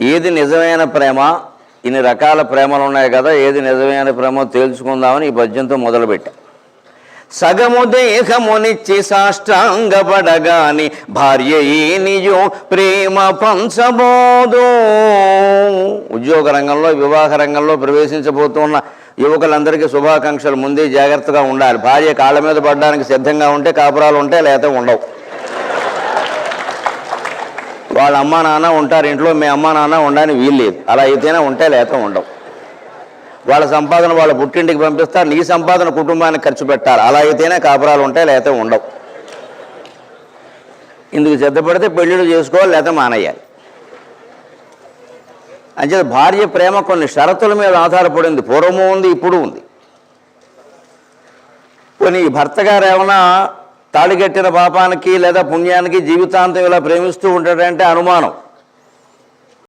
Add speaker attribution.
Speaker 1: ఏది నిజమైన ప్రేమ? ఇన్ని రకాల ప్రేమలు ఉన్నాయి కదా ఏది నిజమైన ప్రేమ తేల్చుకుందామని ఈ పద్యంతో మొదలుపెట్టా. సగము దేహమునిచ్చి సాష్టాంగపడగాని భార్య ఏనియో ప్రేమ పంచబోదు. ఉద్యోగ రంగంలో వివాహ రంగంలో ప్రవేశించబోతున్న యువకులందరికీ శుభాకాంక్షలు. ముందే జాగ్రత్తగా ఉండాలి. భార్య కాళ్ళ మీద పడడానికి సిద్ధంగా ఉంటే కాపురాలు ఉంటే లేకపోతే ఉండవు. వాళ్ళ అమ్మా నాన్న ఉంటారు ఇంట్లో మీ అమ్మా నాన్న ఉండడానికి వీల్లేదు అలా అయితేనే ఉంటే లేత ఉండవు. వాళ్ళ సంపాదన వాళ్ళ పుట్టింటికి పంపిస్తారు నీ సంపాదన కుటుంబానికి ఖర్చు పెట్టాలి. అలా అయితేనే కాపురాలు ఉంటాయి లేకపోతే ఉండవు. ఇందుకు సిద్ధపడితే పెళ్ళిళ్ళు చేసుకోవాలి లేకపోతే మానేయాలి. అంచేత భార్య ప్రేమ కొన్ని షరతుల మీద ఆధారపడింది. పూర్వము ఉంది ఇప్పుడు ఉంది. కొన్ని భర్త గారు ఏమైనా తాళిగట్టిన పాపానికి లేదా పుణ్యానికి జీవితాంతం ఇలా ప్రేమిస్తూ ఉంటాడంటే అనుమానం.